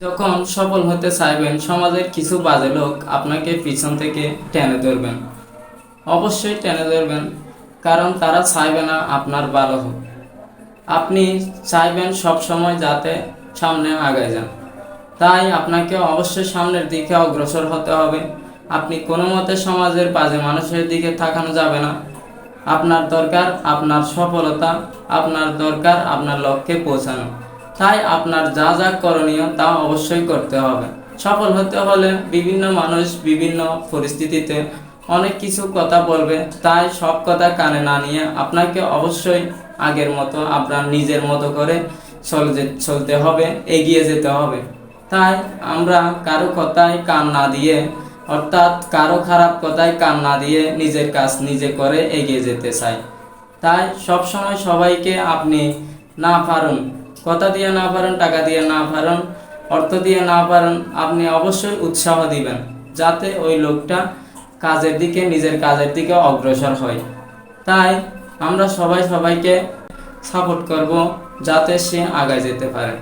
যখন সফল হতে চাইবেন, সমাজের কিছু বাজে লোক আপনাকে পিছন থেকে টেনে ধরবেন। অবশ্যই টেনে ধরবেন, কারণ তারা চাইবে না আপনার ভালো হোক। আপনি চাইবেন সব সময় যাতে সামনে আগায় যান। তাই আপনাকে অবশ্যই সামনের দিকে অগ্রসর হতে হবে। আপনি কোনো মতে সমাজের বাজে মানুষের দিকে তাকানো যাবে না। আপনার দরকার আপনার সফলতা, আপনার দরকার আপনার লক্ষ্যে পৌঁছানো। তাই আপনার যা যা করণীয় তা অবশ্যই করতে হবে। সফল হতে হলে বিভিন্ন মানুষ বিভিন্ন পরিস্থিতিতে অনেক কিছু কথা বলবে, তাই সব কথা কানে না নিয়ে আপনাকে অবশ্যই আগের মতো আপনার নিজের মতো করে চলতে চলতে হবে, এগিয়ে যেতে হবে। তাই আমরা কারও কথায় কান না দিয়ে, অর্থাৎ কারও খারাপ কথায় কান না দিয়ে নিজের কাজ নিজে করে এগিয়ে যেতে চাই। তাই সবসময় সবাইকে আপনি না পারুন কথা দিয়ে না পারেন, টাকা দিয়ে না পারেন, অর্থ দিয়ে না পারেন, আপনি অবশ্যই উৎসাহ দিবেন, যাতে ওই লোকটা কাজের দিকে, নিজের কাজের দিকে অগ্রসর হয়। তাই আমরা সবাই সবাইকে সাপোর্ট করব, যাতে সে আগায় যেতে পারে।